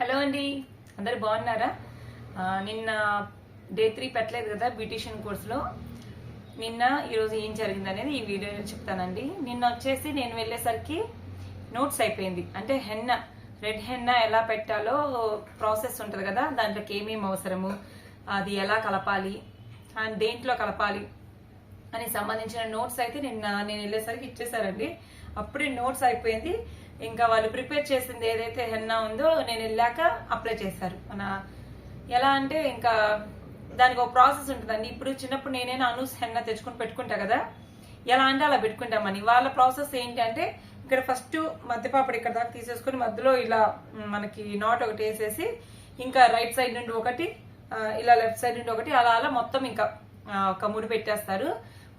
Hello అండి. అందరు బాగున్నారా? నిన్న డే త్రీ పెట్టలేదు కదా బ్యూటిషియన్ కోర్సులో. నిన్న ఈరోజు ఏం జరిగింది అనేది ఈ వీడియోలో చెప్తానండి. నిన్న వచ్చేసి నేను వెళ్ళేసరికి నోట్స్ అయిపోయింది. అంటే హెన్న రెడ్ హెన్న ఎలా పెట్టాలో ప్రాసెస్ ఉంటుంది కదా దాంట్లోకి ఏమేమి అవసరము అది ఎలా కలపాలి అండ్ దేంట్లో కలపాలి అని సంబంధించిన నోట్స్ అయితే నిన్న నేను వెళ్ళేసరికి ఇచ్చేసారండి అప్పుడే నోట్స్ అయిపోయింది. ఇంకా వాళ్ళు ప్రిపేర్ చేసింది ఏదైతే హెన్నా ఉందో నేను వెళ్ళాక అప్లై చేశారు. మన ఎలా అంటే ఇంకా దానికి ఒక ప్రాసెస్ ఉంటుందండి ఇప్పుడు చిన్నప్పుడు నేనైనా అనూస్ హెన్నా తెచ్చుకొని పెట్టుకుంటా కదా? ఎలా అంటే అలా పెట్టుకుంటామని. వాళ్ళ ప్రాసెస్ ఏంటి అంటే ఇక్కడ ఫస్ట్ మధ్యపాపడి ఇక్కడ దాకా తీసేసుకొని మధ్యలో ఇలా మనకి నాట్ ఒకటి వేసేసి ఇంకా రైట్ సైడ్ నుండి ఒకటి ఇలా లెఫ్ట్ సైడ్ నుండి ఒకటి అలా అలా మొత్తం ఇంకా ఒక ముడి పెట్టేస్తారు.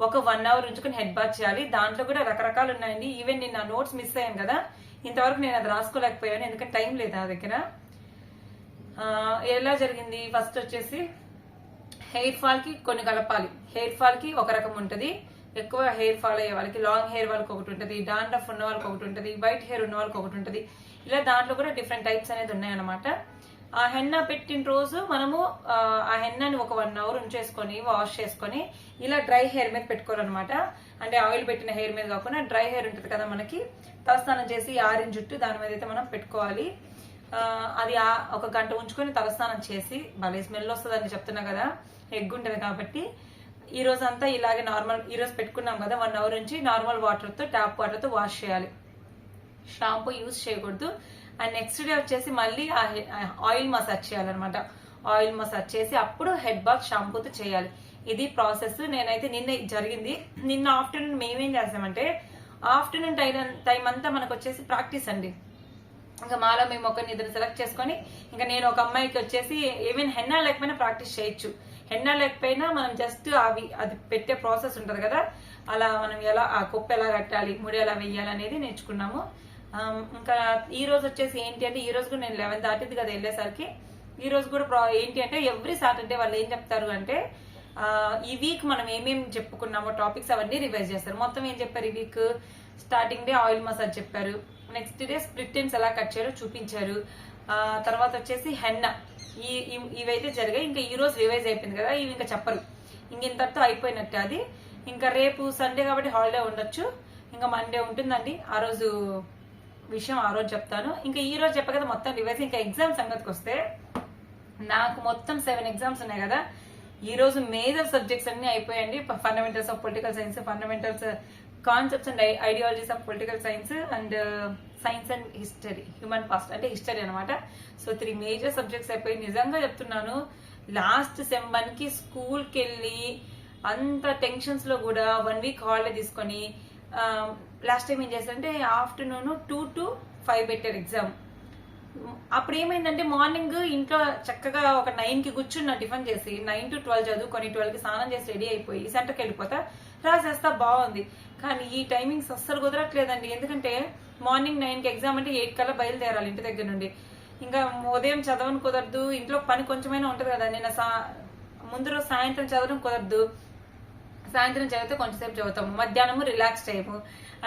ఒక వన్ అవర్ ఉంచుకొని హెడ్ బాత్ చేయాలి. దాంట్లో కూడా రకరకాలు ఉన్నాయండి. ఈవెన్ నేను నా నోట్స్ మిస్ అయ్యాను కదా. ఇంతవరకు నేను అది రాసుకోలేకపోయాను ఎందుకంటే టైం లేదు నా దగ్గర. ఎలా జరిగింది? ఫస్ట్ వచ్చేసి హెయిర్ ఫాల్కి కొన్ని కలపాలి. హెయిర్ ఫాల్కి ఒక రకం ఉంటుంది. ఎక్కువ హెయిర్ ఫాల్ అయ్యే వాళ్ళకి లాంగ్ హెయిర్ వాళ్ళకి ఒకటి ఉంటుంది డాండ్రఫ్ ఉన్న వాళ్ళకి ఒకటి ఉంటుంది వైట్ హెయిర్ ఉన్న వాళ్ళకి ఒకటి ఉంటుంది. ఇలా దాంట్లో కూడా డిఫరెంట్ టైప్స్ అనేది ఉన్నాయన్నమాట. ఆ హెన్న పెట్టిన రోజు మనము ఆ, హెన్నని ఒక వన్ అవర్ ఉంచేసుకొని వాష్ చేసుకొని ఇలా డ్రై హెయిర్ మీద పెట్టుకోవాలన్నమాట అంటే ఆయిల్ పెట్టిన హెయిర్ మీద కాకుండా డ్రై హెయిర్ ఉంటుంది కదా మనకి తలస్నానం చేసి ఆరెంజ్ జుట్టు దాని మీద అయితే మనం పెట్టుకోవాలి. అది ఆ- ఒక గంట ఉంచుకొని తలస్నానం చేసి భలే స్మెల్ వస్తుందని చెప్తున్నా కదా ఎగ్ ఉంటుంది కాబట్టి. ఈ రోజు అంతా ఇలాగే నార్మల్ ఈ రోజు పెట్టుకున్నాం కదా వన్ అవర్ నుంచి నార్మల్ వాటర్తో ట్యాప్ వాటర్తో వాష్ చేయాలి. షాంపూ యూస్ చేయకూడదు. అండ్ నెక్స్ట్ డే వచ్చేసి మళ్ళీ ఆ ఆయిల్ మసాజ్ చేయాలన్నమాట. ఆయిల్ మసాజ్ చేసి అప్పుడు హెడ్ బాత్ షాంపూతో చేయాలి. ఇది ప్రాసెస్ నేనైతే నిన్న జరిగింది. నిన్న ఆఫ్టర్నూన్ మేమేం చేస్తామంటే ఆఫ్టర్నూన్ టైం టైం అంతా మనకు వచ్చేసి ప్రాక్టీస్ అండి. ఇంకా మాలో మేము ఒకరిని ఇద్దరు సెలెక్ట్ చేసుకొని ఇంకా నేను ఒక అమ్మాయికి వచ్చేసి ఈవెన్ హెన్నా లేకపోయినా ప్రాక్టీస్ చేయొచ్చు. హెన్నా లేకపోయినా మనం జస్ట్ అవి అది పెట్టే ప్రాసెస్ ఉంటుంది కదా. అలా మనం ఎలా ఆ కుప్ప ఎలా కట్టాలి ముడి ఎలా వెయ్యాలి అనేది నేర్చుకున్నాము. Um, ఇంకా ఈ రోజు వచ్చేసి ఏంటి అంటే ఈ రోజు కూడా నేను లెవెన్ దాటింది కదా వెళ్ళేసరికి. ఈ రోజు కూడా ప్రా- ఏంటి అంటే ఎవ్రీ సాటర్డే వాళ్ళు ఏం చెప్తారు అంటే ఈ వీక్ మనం ఏమేమి చెప్పుకున్నామో టాపిక్స్ అవన్నీ రివైజ్ చేస్తారు. మొత్తం ఏం చెప్పారు ఈ week starting day oil massage చెప్పారు. నెక్స్ట్ డే స్ప్లిట్ ఎలా కట్ చేయాలో చూపించారు. తర్వాత వచ్చేసి హెన్న ఈ ఇవైతే జరిగాయి. ఇంకా ఈ రోజు రివైజ్ అయిపోయింది కదా ఇవి ఇంకా చెప్పరు. ఇంక ఇంతటితో అయిపోయినట్టే అది. ఇంకా రేపు సండే కాబట్టి హాలిడే ఉండొచ్చు. ఇంకా మండే ఉంటుందండి. ఆ రోజు విషయం ఆ రోజు చెప్తాను. ఇంకా ఈ రోజు చెప్ప మొత్తం రివైజ్ ఇంకా ఎగ్జామ్ సంగతికి వస్తే నాకు మొత్తం సెవెన్ ఎగ్జామ్స్ ఉన్నాయి కదా. ఈ రోజు మేజర్ సబ్జెక్ట్స్ అన్ని అయిపోయాయండి. Fundamentals of political science fundamentals concepts and ideologies of political science and science and history human past అంటే హిస్టరీ అనమాట సో త్రీ మేజర్ సబ్జెక్ట్స్ అయిపోయి నిజంగా చెప్తున్నాను. లాస్ట్ సెమ్ వన్కి కి వెళ్ళి అంత టెన్షన్స్లో కూడా వన్ వీక్ హాలిడే తీసుకొని లాస్ట్ టైం ఏం చేశారంటే ఆఫ్టర్నూన్ టూ టు ఫైవ్ పెట్టారు ఎగ్జామ్ అప్పుడు ఏమైందంటే మార్నింగ్ ఇంట్లో చక్కగా ఒక నైన్కి కూర్చున్న టిఫిన్ చేసి నైన్ టు ట్వెల్వ్ చదువుకొని ట్వెల్వ్కి స్నానం చేసి రెడీ అయిపోయి సెంటర్కి వెళ్ళిపోతా రాసేస్తా బాగుంది. కానీ ఈ టైమింగ్స్ అస్సలు కుదరట్లేదండి. ఎందుకంటే మార్నింగ్ నైన్కి ఎగ్జామ్ అంటే ఎయిట్ కల్లా బయలుదేరాలి ఇంటి దగ్గర నుండి. ఇంకా ఉదయం చదవను కుదరదు ఇంట్లో పని కొంచెమైనా ఉంటది కదా నిన్న సా ముందు రోజు సాయంత్రం చదవడం కుదరదు. సాయంత్రం చదివితే కొంచెంసేపు చదువుతాము మధ్యాహ్నము రిలాక్స్ టైము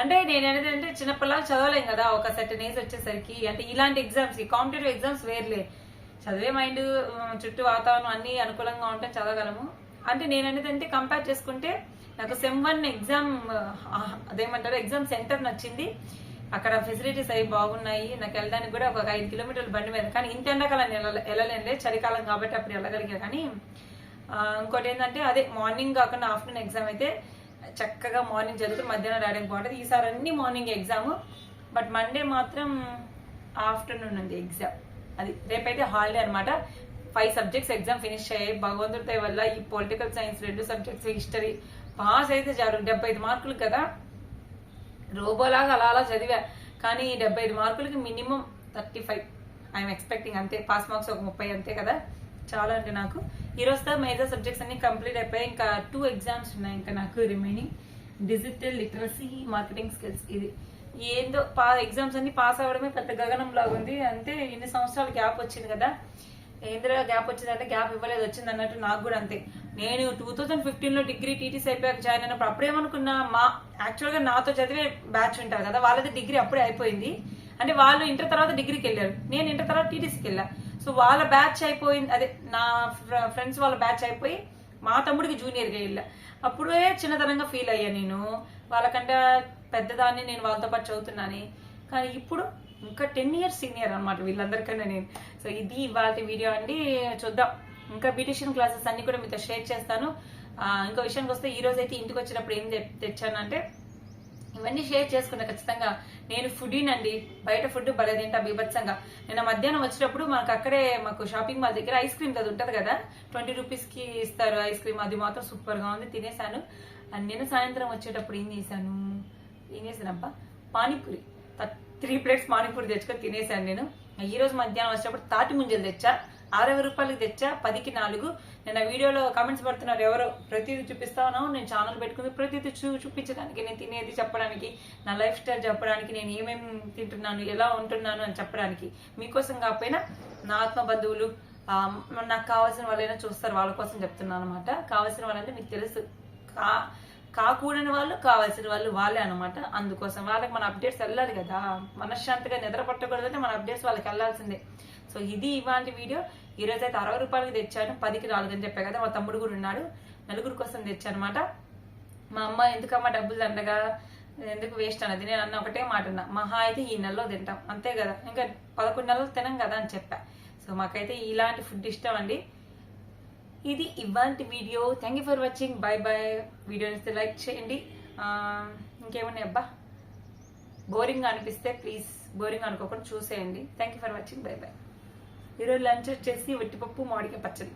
అంటే నేను అనేది అంటే చిన్నపిల్లలు చదవలేం కదా ఒక సెట్ ఏజ్ వచ్చేసరికి. అంటే ఇలాంటి ఎగ్జామ్స్ కాంపిటేటివ్ ఎగ్జామ్స్ వేర్లే చదివే మైండ్ చుట్టూ వాతావరణం అన్ని అనుకూలంగా ఉంటే చదవగలము. అంటే నేను అనేది అంటే కంపేర్ చేసుకుంటే నాకు సెమ్ వన్ ఎగ్జామ్ అదేమంటారు ఎగ్జామ్ సెంటర్ నచ్చింది. అక్కడ ఫెసిలిటీస్ అవి బాగున్నాయి. నాకు వెళ్ళడానికి కూడా ఒక ఐదు కిలోమీటర్ల బండి మీద. కానీ ఇంత ఎండాకాలం నేను వెళ్ళలేనులే చలికాలం కాబట్టి అప్పుడు వెళ్ళగలిగా. కానీ ఇంకోటి ఏంటంటే అదే మార్నింగ్ కాకుండా ఆఫ్టర్నూన్ ఎగ్జామ్ అయితే చక్కగా మార్నింగ్ చదువుకుని మధ్యాహ్నం రాయడానికి బాగుంటుంది. ఈసారి అన్ని మార్నింగ్ ఎగ్జామ్ బట్ మండే మాత్రం ఆఫ్టర్నూన్ ఉంది ఎగ్జామ్ అది రేపైతే హాలిడే అన్నమాట. ఫైవ్ సబ్జెక్ట్స్ ఎగ్జామ్ ఫినిష్ అయ్యాయి. భగవంతుడి వల్ల ఈ పొలిటికల్ సైన్స్ రెండు సబ్జెక్ట్స్ హిస్టరీ పాస్ అయితే చాలు. డెబ్బై ఐదు మార్కులు కదా. రోబోలాగా అలా అలా చదివా. కానీ ఈ డెబ్బై ఐదు మార్కులకి minimum thirty five I'm expecting అంతే. పాస్ మార్క్స్ ఒక ముప్పై అంతే కదా. చాలా అంటే నాకు. ఈ రోజుతో మేజర్ సబ్జెక్ట్స్ అన్ని కంప్లీట్ అయిపోయాయి. ఇంకా టూ ఎగ్జామ్స్ ఉన్నాయి. ఇంకా నాకు remaining digital literacy marketing skills ఇది. ఏందో పా ఎగ్జామ్స్ అన్ని పాస్ అవ్వడమే పెద్ద గగనం లాగా ఉంది. అంతే ఇన్ని సంవత్సరాలు గ్యాప్ వచ్చింది కదా. ఏంద్రా గ్యాప్ వచ్చిందంటే గ్యాప్ ఇవ్వలేదు. వచ్చింది అన్నట్టు నాకు కూడా అంతే. నేను టూ థౌజండ్ ఫిఫ్టీన్లో డిగ్రీ టీటీసీ అయిపోయాక జాయిన్ అయినప్పుడు అప్పుడేమనుకున్నా మా యాక్చువల్గా నాతో చదివే బ్యాచ్ ఉంటారు కదా వాళ్ళది డిగ్రీ అప్పుడే అయిపోయింది. అంటే వాళ్ళు ఇంటర్ తర్వాత డిగ్రీకి వెళ్ళారు. నేను ఇంటర్ తర్వాత టీటీసీకి వెళ్ళా. సో వాళ్ళ బ్యాచ్ అయిపోయింది అదే నా ఫ్రెండ్స్ వాళ్ళ బ్యాచ్ అయిపోయి మా తమ్ముడికి జూనియర్గా వెళ్ళా. అప్పుడే చిన్నతనంగా ఫీల్ అయ్యా నేను. వాళ్ళకంటే పెద్దదాన్ని నేను వాళ్ళతో పాటు చదువుతున్నాను. కానీ ఇప్పుడు ఇంకా టెన్ ఇయర్స్ సీనియర్ అనమాట వీళ్ళందరికన్నా నేను. సో ఇది ఇవాళ వీడియో అండి. చూద్దాం. ఇంకా బ్యూటిషియన్ క్లాసెస్ అన్ని కూడా మీతో షేర్ చేస్తాను. ఇంకో విషయానికి వస్తే ఈ రోజు అయితే ఇంటికి వచ్చినప్పుడు ఏం తె- తెచ్చానంటే ఇవన్నీ షేర్ చేసుకున్న ఖచ్చితంగా నేను ఫుడీనండి బయట ఫుడ్ భలే తింటా బీభత్సంగా. నిన్న మధ్యాహ్నం వచ్చినప్పుడు మనకు అక్కడే మాకు షాపింగ్ మాల్ దగ్గర ఐస్ క్రీమ్ అది ఉంటుంది కదా? ట్వంటీ రూపీస్కి ఇస్తారు ఐస్ క్రీమ్. అది మాత్రం సూపర్గా ఉంది. తినేసాను అండ్ నేను సాయంత్రం వచ్చేటప్పుడు ఏం చేశాను? ఏం చేశాను అబ్బా పానీపూరి త్రీ ప్లేట్స్ పానీపూరి తెచ్చుకొని తినేసాను నేను. ఈ రోజు మధ్యాహ్నం వచ్చినప్పుడు తాటి ముంజలు తెచ్చా? అరవై రూపాయలకి తెచ్చా? పదికి నాలుగు. నేను ఆ వీడియోలో కామెంట్స్ పడుతున్నారు ఎవరో? ప్రతిదీ చూపిస్తాను. నేను ఛానల్ పెట్టుకుంది. ప్రతిదీ చూ చూపించడానికి నేను తినేది చెప్పడానికి నా లైఫ్ స్టైల్ చెప్పడానికి నేను ఏమేమి తింటున్నాను ఎలా ఉంటున్నాను అని చెప్పడానికి. మీకోసం కాకపోయినా నా ఆత్మ బంధువులు నాకు కావాల్సిన వాళ్ళైనా చూస్తారు. వాళ్ళ కోసం చెప్తున్నాను అనమాట కావాల్సిన వాళ్ళంటే మీకు తెలుసు. కా కాకూడని వాళ్ళు కావాల్సిన వాళ్ళు వాళ్ళే అనమాట అందుకోసం వాళ్ళకి మన అప్డేట్స్ వెళ్ళాలి కదా. మనశ్శాంతిగా నిద్ర పట్టకూడదంటే మన అప్డేట్స్ వాళ్ళకి వెళ్ళాల్సిందే. సో ఇది ఇవాళ వీడియో. ఈ రోజు అయితే అరవై రూపాయలకి తెచ్చాను. పదికి నాలుగు అని చెప్పా కదా మా తమ్ముడు కూడా ఉన్నాడు. నలుగురు కోసం తెచ్చాను అనమాట మా అమ్మ ఎందుకమ్మా డబ్బులు దండగా ఎందుకు వేస్ట్ అన్నది? నేను అన్న ఒకటే మాట అన్నా. మహా అయితే ఈ నెలలో తింటాం. అంతే కదా. ఇంకా పదకొండు నెలలు తినం కదా అని చెప్పా. సో మాకైతే ఇలాంటి ఫుడ్ ఇష్టం అండి. ఇది ఇవాంటి video. Thank you for watching bye bye video నచ్చితే లైక్ చేయండి. ఇంకేమున్నాయి అబ్బా? బోరింగ్ అనిపిస్తే ప్లీజ్ బోరింగ్ అనుకోకుండా చూసేయండి. Thank you for watching bye bye ఈరోజు లంచ్ వచ్చేసి వట్టిపప్పు మామిడికాయ పచ్చడి.